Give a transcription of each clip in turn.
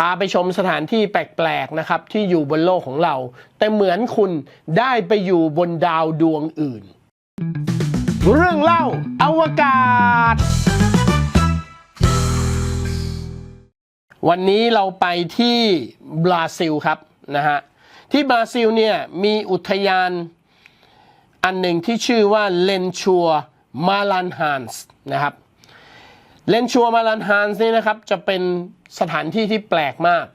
พาไปชมสถานที่แปลกๆนะครับที่อยู่บนโลกของเรา แต่เหมือนคุณได้ไปอยู่บนดาวดวงอื่น เรื่องเล่าอวกาศ วันนี้เราไปที่บราซิลครับนะฮะที่บราซิลเนี่ยมีอุทยานอันหนึ่งที่ชื่อว่าเลนชัวมาลันฮันส์นะครับ เลนชัวมาลันฮันส์นี่นะครับจะเป็นสถานที่ที่แปลกมาก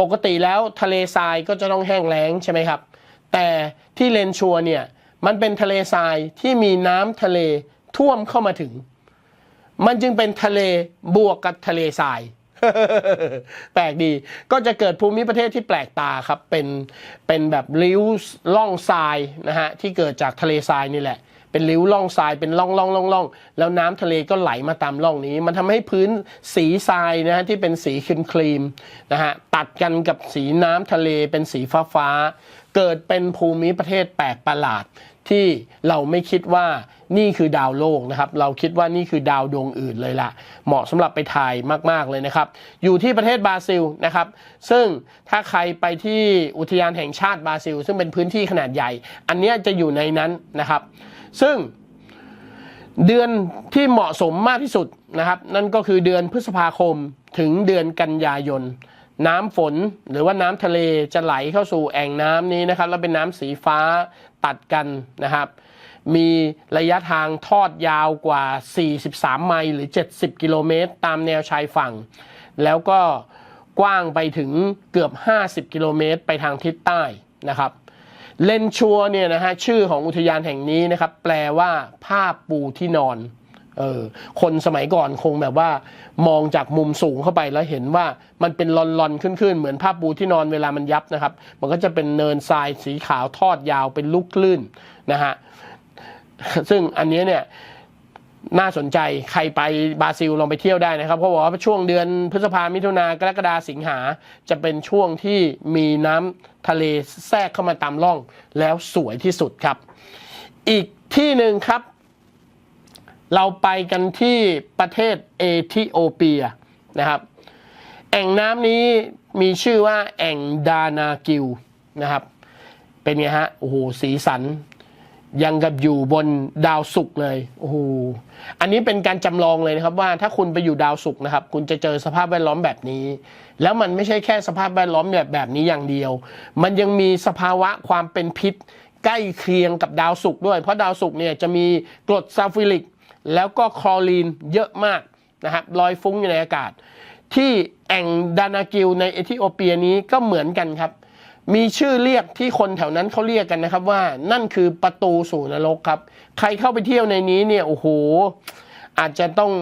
ปกติแล้วทะเลทรายก็จะต้องแห้งแล้งใช่ไหมครับ แต่ที่เลนชัวเนี่ยมันเป็นทะเลทรายที่มีน้ำทะเลท่วมเข้ามาถึง มันจึงเป็นทะเลบวกกับทะเลทราย แปลกดีก็จะเกิดภูมิประเทศที่แปลกตาครับเป็นเป็นแบบริ้วล่องทรายนะฮะที่เกิดจากทะเลทรายนี่แหละ เป็นริ้วล่องทรายเป็นล่องล่องล่องล่องแล้วน้ำทะเลก็ไหลมาตามร่องนี้ มันทำให้พื้นสีทรายนะฮะที่เป็นสีครีมครีมนะฮะตัดกันกับสีน้ำทะเลเป็นสีฟ้าฟ้าเกิดเป็นภูมิประเทศแปลกประหลาด ที่เราไม่คิดว่านี่คือดาวโลกนะครับ เราคิดว่านี่คือดาวดวงอื่นเลยละเหมาะสำหรับไปถ่ายมากๆเลยนะครับ อยู่ที่ประเทศบราซิลนะครับ ซึ่งถ้าใครไปที่อุทยานแห่งชาติบราซิล ซึ่งเป็นพื้นที่ขนาดใหญ่ อันนี้จะอยู่ในนั้นนะครับ ซึ่งเดือนที่เหมาะสมมากที่สุดนะครับ นั่นก็คือเดือนพฤษภาคมถึงเดือนกันยายน น้ำฝนหรือว่าน้ำทะเลจะไหลเข้าสู่แอ่งน้ำนี้นะครับ แล้วเป็นน้ำสีฟ้าตัดกันนะครับ มีระยะทางทอดยาวกว่า 43 ไมล์หรือ 70 กิโลเมตร ตามแนวชายฝั่ง แล้วก็กว้างไปถึงเกือบ 50 กิโลเมตร ไปทางทิศใต้นะครับเลนชัวเนี่ยนะฮะชื่อของอุทยานแห่งนี้นะครับ แปลว่าผ้าปูที่นอน เออคนสมัยก่อนคงแบบว่ามองจากมุมสูงเข้าไปแล้วเห็นว่ามันเป็นลอนๆขึ้นๆ เหมือนผ้าปูที่นอนเวลามันยับนะครับ มันก็จะเป็นเนินทรายสีขาวทอดยาวเป็นลูกคลื่นนะฮะซึ่งอันนี้เนี่ยน่าสนใจใครไปบราซิลลองไปเที่ยวได้นะครับเพราะว่าช่วงเดือนพฤษภามิถุนากรกฎาสิงหาจะเป็นช่วงที่มีน้ำทะเลแทรกเข้ามาตามร่องแล้วสวยที่สุดครับ อีกที่หนึ่งครับ เราไปกันที่ประเทศเอธิโอเปียนะครับ แอ่งน้ำนี้มีชื่อว่าแอ่งดานากิวนะครับ เป็นไงฮะ โอ้โห สีสัน ยังกับอยู่บนดาวศุกร์เลย โอ้โห อันนี้เป็นการจำลองเลยนะครับว่าถ้าคุณไปอยู่ดาวศุกร์นะครับ คุณจะเจอสภาพแวดล้อมแบบนี้ แล้วมันไม่ใช่แค่สภาพแวดล้อมแบบแบบนี้อย่างเดียว มันยังมีสภาวะความเป็นพิษใกล้เคียงกับดาวศุกร์ด้วย เพราะดาวศุกร์เนี่ยจะมีกรดซัลฟูริก แล้วก็คลอรีนเยอะมากนะครับลอยฟุ้งอยู่ในอากาศ ที่แอ่งดานากิลในเอธิโอเปียนี้ก็เหมือนกันครับ มีชื่อเรียกที่คนแถวนั้นเขาเรียกกันนะครับว่านั่นคือประตูสู่นรกครับ ใครเข้าไปเที่ยวในนี้เนี่ยโอ้โหอาจจะต้อง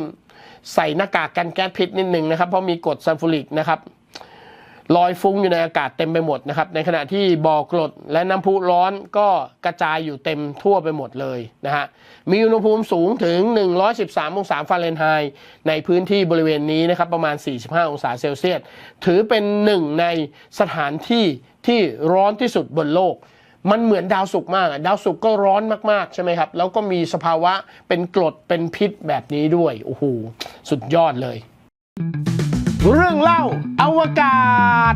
ใส่หน้ากากกันแก๊สพิษนิดหนึ่งนะครับ เพราะมีกรดซัลฟูริกนะครับ ลอยฟุ้งอยู่ในอากาศเต็มไปหมดนะครับ ในขณะที่บ่อกรดและน้ำพุร้อนก็กระจายอยู่เต็มทั่วไปหมดเลยนะฮะ มีอุณหภูมิสูงถึง 113 องศาฟาเรนไฮต์ในพื้นที่บริเวณนี้นะครับ ประมาณ 45 องศาเซลเซียส ถือเป็นหนึ่งในสถานที่ที่ร้อนที่สุดบนโลก มันเหมือนดาวศุกร์มาก ดาวศุกร์ก็ร้อนมากๆ ใช่ไหมครับ แล้วก็มีสภาวะเป็นกรดเป็นพิษแบบนี้ด้วย โอ้โห สุดยอดเลย เรื่องเล่าอวกาศ